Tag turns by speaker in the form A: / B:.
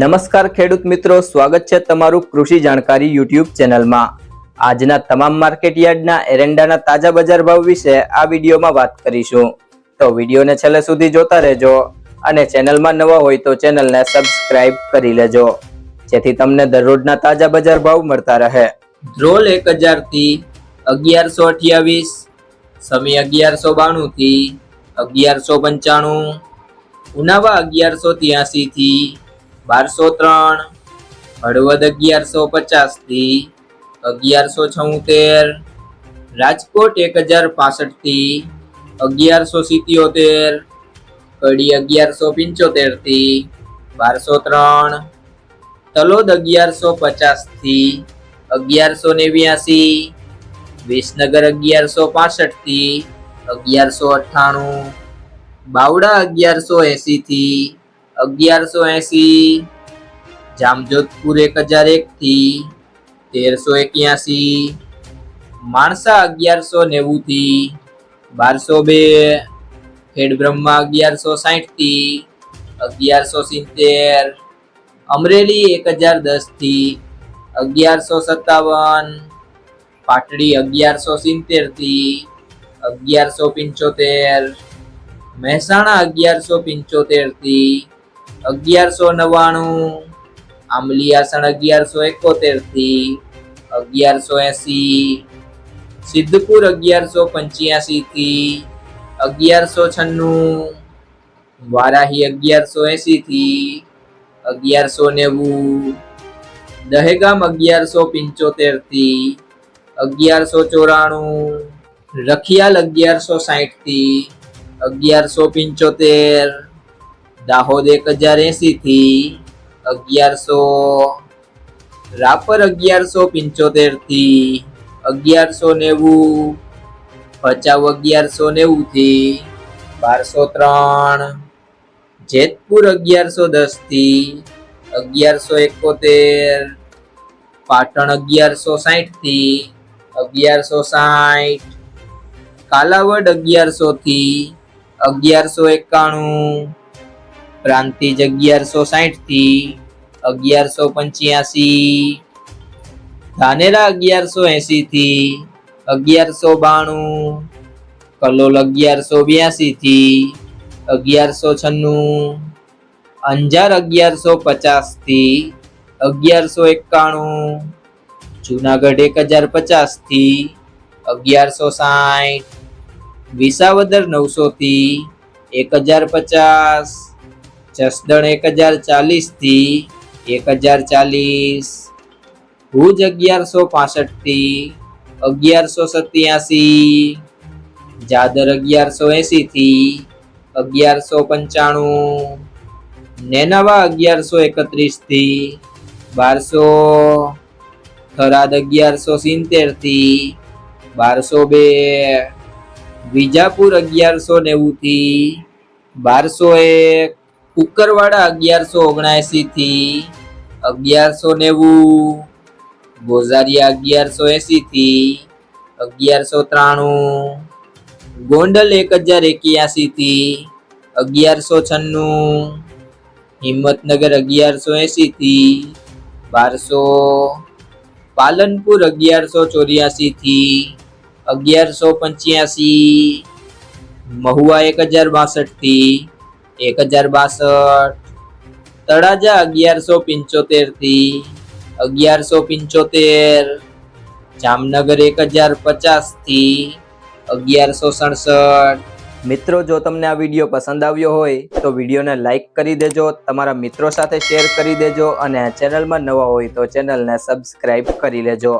A: નમસ્કાર ખેડૂત મિત્રો, સ્વાગત છે તમારું કૃષિ જાણકારી યુટ્યુબ ચેનલમાં. આજના તમામ માર્કેટ એરંડાના તાજા બજાર ભાવ વિશે આ વિડીયોમાં વાત કરીશું. તો વિડીયોને છેલ્લે સુધી જોતા રહેજો અને ચેનલમાં નવા હોય તો ચેનલને સબસ્ક્રાઇબ કરી લેજો. જેથી તમને દરરોજના તાજા બજાર ભાવ મળતા રહે. ધ્રોલ એક હજારથી અગિયારસો અઠ્યાવીસ, સમી અગિયારસો બાણું થી અગિયારસો પંચાણું ઉનાવા અગિયારસો ત્યાસી થી બારસો ત્રણ, હળવદ અગિયારસો પચાસથી અગિયારસો છોતેર, રાજકોટ એક હજાર પાસઠથી અગિયારસો સિત્યોતેર, કડી અગિયારસો પંચોતેરથી બારસો ત્રણ, તલોદ અગિયારસો પચાસથી અગિયારસો નેવ્યાસી વિસનગર અગિયારસો પાસઠથી અગિયારસો અઠ્ઠાણું બાવડા અગિયારસો એસી થી અગિયારસો એસી જામજોધપુર એક હજાર એક થી તેરસો એક્યાસી, માણસા અગિયારસો નેવું થી બારસો બે, ખેડબ્રહ્મા અગિયારસો સાઠથી અગિયારસો સિત્તેર, અમરેલી એક હજાર દસથી અગિયારસો સત્તાવન, પાટડી અગિયારસો સિત્તેરથી અગિયારસો પંચોતેર મહેસાણા અગિયારસો પંચોતેરથી અગિયારસો નવ્વાણું આંબલિયાસણ અગિયારસો એકોતેરથી અગિયારસો એસી, સિદ્ધપુર અગિયારસો પંચ્યાસી થી અગિયારસો છન્નું, વારાહી અગિયારસો એસી થી અગિયારસો નેવું, દહેગામ અગિયારસો પંચોતેરથી અગિયારસો ચોરાણું, રખિયાલ અગિયારસો સાઠથી અગિયારસો પંચોતેર, દાહોદ એક હજાર એસી થી અગિયારસો, રાપર અગિયારસો પંચોતેરથી અગિયારસો નેવું, ભચાઉ અગિયારસો નેવું થી બારસો ત્રણ, જેતપુર અગિયારસો દસથી અગિયારસો એકોતેર, પાટણ અગિયારસો સાઠથી અગિયારસો સાઠ કાલાવડ અગિયારસો થી અગિયારસો એકાણું પ્રાંતિજ અગિયારસો સાઠથી અગિયારસો પંચ્યાસી, ધાનેરા અગિયારસો એસી થી અગિયારસો બાણું, કલોલ અગિયારસો બ્યાસી થી અગિયારસો છન્નું, અંજાર અગિયારસો પચાસથી અગિયારસો એકાણું, જુનાગઢ એક હજાર પચાસથી અગિયારસો સાઠ વિસાવદર નવસો થી એક હજાર પચાસ, જસદણ એક હજાર ચાલીસથી એક હજાર ચાલીસ, ભુજ અગિયારસો પાસઠથી અગિયારસો સત્યાસી, જાદર અગિયારસો એસી થી અગિયારસો પંચાણું, નેનાવા અગિયારસો એકત્રીસથી બારસો, થરાદ અગિયારસો સિત્તેરથી બારસો બે. વિજાપુર અગિયારસો નેવું થી બારસો એક, કુકરવાડા અગિયારસો ઓગણએંસી થી અગિયારસો નેવું, ગોઝારિયા અગિયારસો એંસીથી અગિયારસો ત્રાણું, ગોંડલ એક હજાર એક્યાસી થી અગિયારસો છન્નું, હિંમતનગર અગિયારસો એંસીથી બારસો, પાલનપુર અગિયારસો ચોર્યાસી થી અગિયારસો પંચ્યાસી, મહુવા એક હજાર બાસઠથી એક હજાર બાસઠ, તળાજા અગિયારસો પંચોતેરથી અગિયારસો પંચોતેર, જામનગર એક હજાર પચાસથી અગિયારસો સડસઠ. મિત્રો, જો તમને આ વીડિયો પસંદ આવ્યો હોય, તો વિડીયોને લાઈક કરી દેજો, તમારા મિત્રો સાથે શેર કરી દેજો અને ચેનલમાં નવા હોય તો ચેનલને સબસ્ક્રાઈબ કરી લેજો.